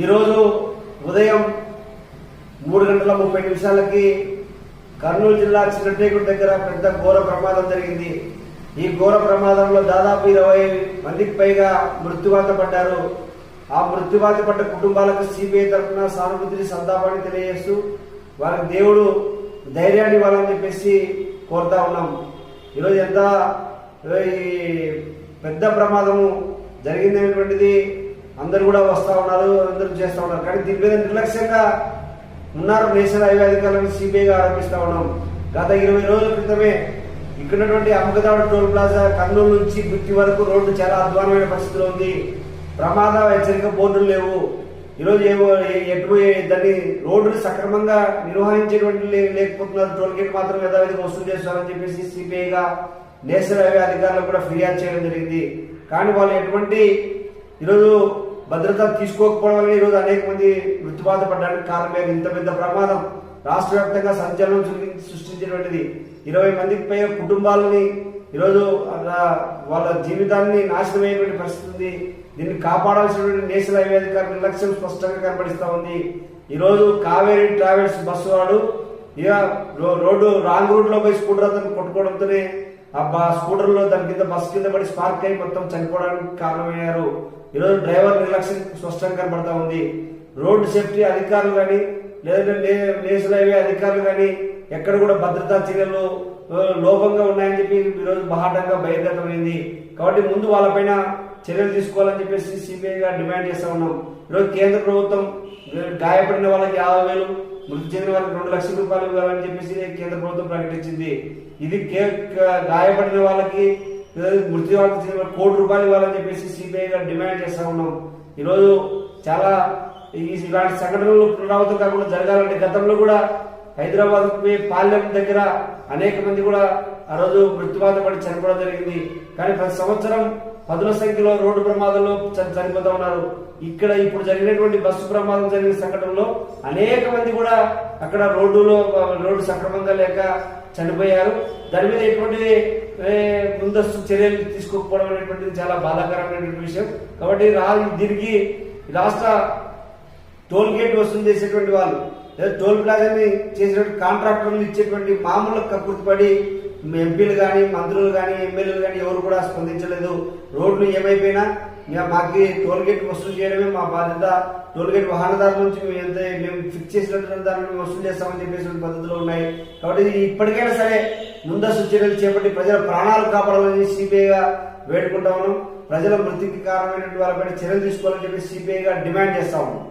ఈరోజు ఉదయం మూడు గంటల ముప్పై నిమిషాలకి కర్నూలు జిల్లా చిన్నటేకుడు దగ్గర పెద్ద ఘోర ప్రమాదం జరిగింది. ఈ ఘోర ప్రమాదంలో దాదాపు ఇరవై మందికి పైగా మృత్యువాత పడ్డారు. ఆ మృత్యువాత పడ్డ కుటుంబాలకు సిబిఐ తరఫున సానుభూతిని సంతాపాన్ని తెలియజేస్తూ వారికి దేవుడు ధైర్యాన్ని ఇవ్వాలని చెప్పేసి కోరుతా ఉన్నాం. ఈరోజు ఎంత ఈ పెద్ద ప్రమాదము జరిగిందనేటువంటిది అందరు కూడా వస్తూ ఉన్నారు అందరూ చేస్తూ ఉన్నారు. కానీ దీని మీద నిర్లక్ష్యంగా ఉన్నారు నేషనల్ హైవే అధికారులను సిబిఐగా ఆరోపిస్తా ఉన్నాం. గత ఇరవై రోజుల క్రితమే ఇక్కడటువంటి అమ్మకదాడు టోల్ ప్లాజా కర్నూలు నుంచి గుత్తి వరకు రోడ్డు చాలా అధ్వానమైన పరిస్థితిలో ఉంది. ప్రమాద హెచ్చరిక బోర్డులు లేవు. ఈరోజు ఏవో ఎటు దాన్ని రోడ్డుని సక్రమంగా నిర్వహించేటువంటి లేకపోతున్నారు. టోల్ గేట్ మాత్రం యథావిధిగా వసూలు చేస్తారని చెప్పేసి సిబిఐగా నేషనల్ హైవే అధికారులకు కూడా ఫిర్యాదు చేయడం జరిగింది. కానీ వాళ్ళు ఎటువంటి ఈరోజు భద్రత తీసుకోకపోవడం వల్ల ఈరోజు అనేక మంది మృత్యుబాధ పడడానికి కారణమైన ఇంత పెద్ద ప్రమాదం. రాష్ట్ర వ్యాప్తంగా సంచలనం సృష్టించినటువంటిది. ఇరవై మందికి పై కుటుంబాలని ఈరోజు వాళ్ళ జీవితాన్ని నాశనమయ్యేటువంటి పరిస్థితి ఉంది. దీన్ని కాపాడాల్సినటువంటి నేషనల్ హైవే అధికారుల నిర్లక్ష్యం స్పష్టంగా కనబడిస్తూ ఉంది. ఈరోజు కావేరీ ట్రావెల్స్ బస్సు వాడు ఇక రో- రోడ్డు రాంగ్ రూట్ పోయి స్కూటర్ అతను కొట్టుకోవడంతోనే ఆ స్కూటర్లో దాని కింద బస్ కింద పడి స్పార్క్ అయి మొత్తం చనిపోవడానికి కారణమయ్యారు. ఈరోజు డ్రైవర్ నిర్లక్ష్యం స్పష్టంగా కనబడతా ఉంది. రోడ్డు సేఫ్టీ అధికారులు కానీ లేదంటే నే- నేషనల్ హైవే అధికారులు కానీ ఎక్కడ కూడా భద్రతా చర్యలు లోపంగా ఉన్నాయని చెప్పి ఈరోజు బహాటంగా బహిర్గతమైంది. కాబట్టి ముందు వాళ్ళపైన చర్యలు తీసుకోవాలని చెప్పేసి సిబిఐగా డిమాండ్ చేస్తా ఉన్నాం. ఈరోజు కేంద్ర ప్రభుత్వం గాయపడిన వాళ్ళకి యాభై వేలు మృతి చెందిన వాళ్ళకి రెండు లక్షల రూపాయలు ఇవ్వాలని చెప్పేసి కేంద్ర ప్రభుత్వం ప్రకటించింది. ఇది గాయపడిన వాళ్ళకి మృతి వాళ్ళకి చెందిన కోటి రూపాయలు ఇవ్వాలని చెప్పేసి సిబిఐగా డిమాండ్ చేస్తా ఉన్నాం. ఈరోజు చాలా ఈ ఇలాంటి సంఘటనలు పునరావృతం కాకుండా జరగాలంటే గతంలో కూడా హైదరాబాద్ పాలెం దగ్గర అనేక మంది కూడా ఆ రోజు మృత్యువాత పడి చనిపోవడం జరిగింది. కానీ ప్రతి సంవత్సరం పదుల సంఖ్యలో రోడ్డు ప్రమాదంలో చనిపోతా ఉన్నారు. ఇక్కడ ఇప్పుడు జరిగినటువంటి బస్సు ప్రమాదం జరిగిన సంఘటనలో అనేక మంది కూడా అక్కడ రోడ్డులో రోడ్డు సక్రమంగా లేక చనిపోయారు. దాని మీద ఎటువంటి ముందస్తు చర్యలు తీసుకోకపోవడం అనేటువంటిది చాలా బాధాకరమైనటువంటి విషయం. కాబట్టి రా దీనికి రాష్ట్ర టోల్ గేట్ వసూలు చేసేటువంటి వాళ్ళు లేదా టోల్ ప్లాజాని చేసేటువంటి కాంట్రాక్టర్లు ఇచ్చేటువంటి మామూలు కక్కుర్తిపడి ఎంపీలు కానీ మంత్రులు కానీ ఎమ్మెల్యేలు కానీ ఎవరు కూడా స్పందించలేదు. రోడ్లు ఏమైపోయినా మాకు మాకి టోల్ గేట్ వసూలు చేయడమే మా బాధ్యత. టోల్ గేట్ వాహనదారుల నుంచి మేము ఎంత మేము ఫిక్స్ చేసినటువంటి దాన్ని మేము వసూలు చేస్తామని చెప్పేసి పద్ధతులు ఉన్నాయి. కాబట్టి ఇప్పటికైనా సరే ముందస్తు చర్యలు చేపట్టి ప్రజల ప్రాణాలు కాపాడాలని సిబిఐగా వేడుకుంటా ఉన్నాం. ప్రజల మృతికి కారణమైనటువంటి వాళ్ళపైన చర్యలు తీసుకోవాలని చెప్పి సిబిఐగా డిమాండ్ చేస్తా ఉన్నాం.